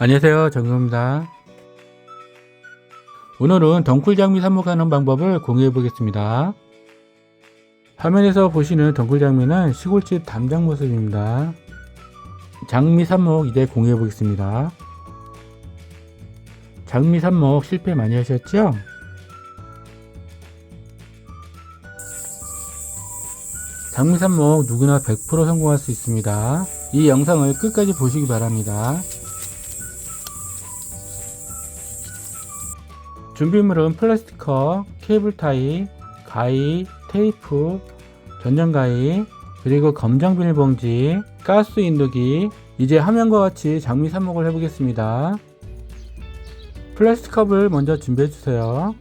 안녕하세요. 정규입니다. 오늘은 덩쿨 장미 삽목하는 방법을 공유해 보겠습니다. 화면에서 보시는 덩쿨 장미는 시골집 담장 모습입니다. 장미 삽목 이제 공유해 보겠습니다. 장미 삽목 실패 많이 하셨죠? 장미 삽목 누구나 100% 성공할 수 있습니다. 이 영상을 끝까지 보시기 바랍니다 준비물은 플라스티커, 케이블 타이, 가위, 테이프, 전전 가위, 그리고 검정 비닐봉지, 가스 인도기. 이제 화면과 같이 장미 삽목을 해보겠습니다. 플라스틱 컵을 먼저 준비해 주세요.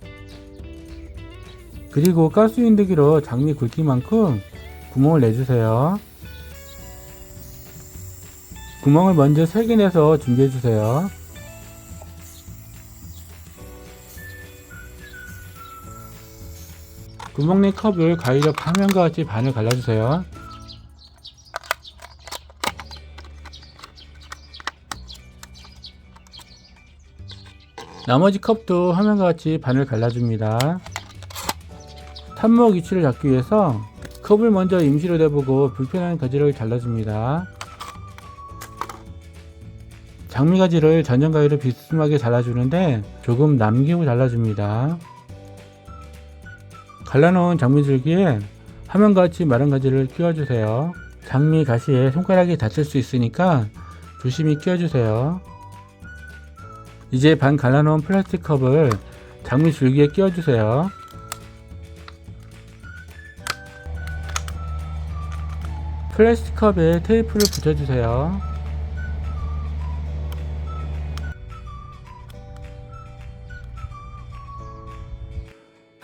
그리고 가스 인도기로 장미 굵기만큼 구멍을 내주세요. 구멍을 먼저 3개 내서 준비해 주세요. 구멍낸 컵을 가위로 파면과 같이 반을 갈라주세요. 나머지 컵도 화면과 같이 반을 갈라줍니다. 탑목 위치를 잡기 위해서 컵을 먼저 임시로 대보고 불편한 가지를 잘라줍니다. 장미 가지를 전전 가위로 비스듬하게 잘라주는데 조금 남기고 잘라줍니다. 갈라놓은 장미 줄기에 화면과 같이 마른 가지를 끼워주세요. 장미 가시에 손가락이 다칠 수 있으니까 조심히 끼워주세요. 이제 반 갈라놓은 플라스틱 컵을 장미 줄기에 끼워주세요. 플라스틱 컵에 테이프를 붙여주세요.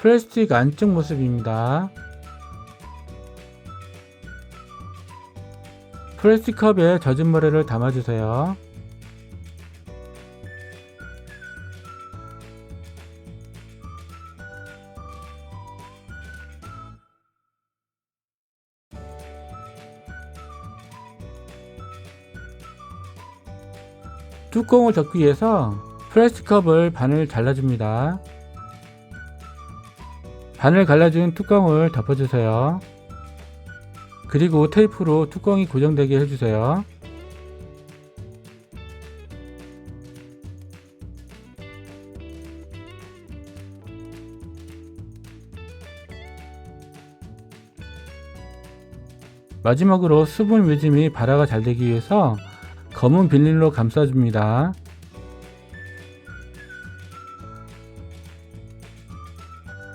플라스틱 안쪽 모습입니다. 플라스틱 컵에 젖은 모래를 담아주세요. 뚜껑을 덮기 위해서 플라스틱 컵을 반을 잘라줍니다. 반을 갈라준 뚜껑을 덮어주세요. 그리고 테이프로 뚜껑이 고정되게 해주세요. 마지막으로 수분 및 발화가 잘 되기 위해서 검은 비닐로 감싸줍니다.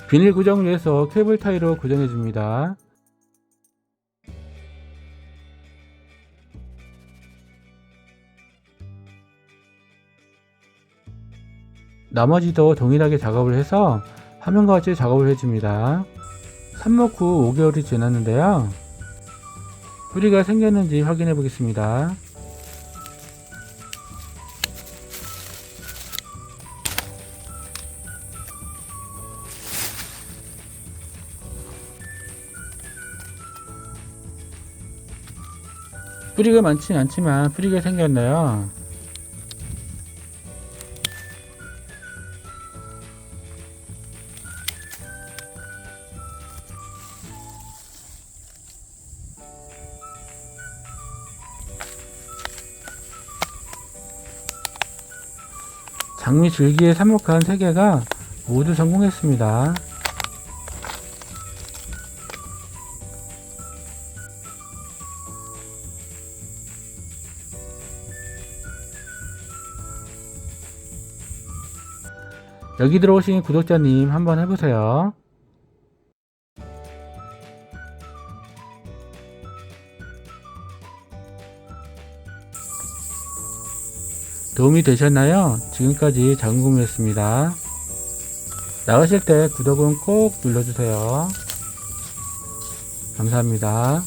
비닐 고정을 위해서 케이블 타이로 고정해 줍니다. 나머지도 동일하게 작업을 해서 화면과 같이 작업을 해줍니다. 삽목 후 5개월이 지났는데요. 뿌리가 생겼는지 확인해 보겠습니다. 뿌리가 많지는 않지만 뿌리가 생겼네요. 장미 줄기에 삽목한 3개가 모두 성공했습니다. 여기 들어오신 구독자님 한번 해보세요. 도움이 되셨나요? 지금까지 장궁이었습니다. 나가실 때 구독은 꼭 눌러주세요. 감사합니다.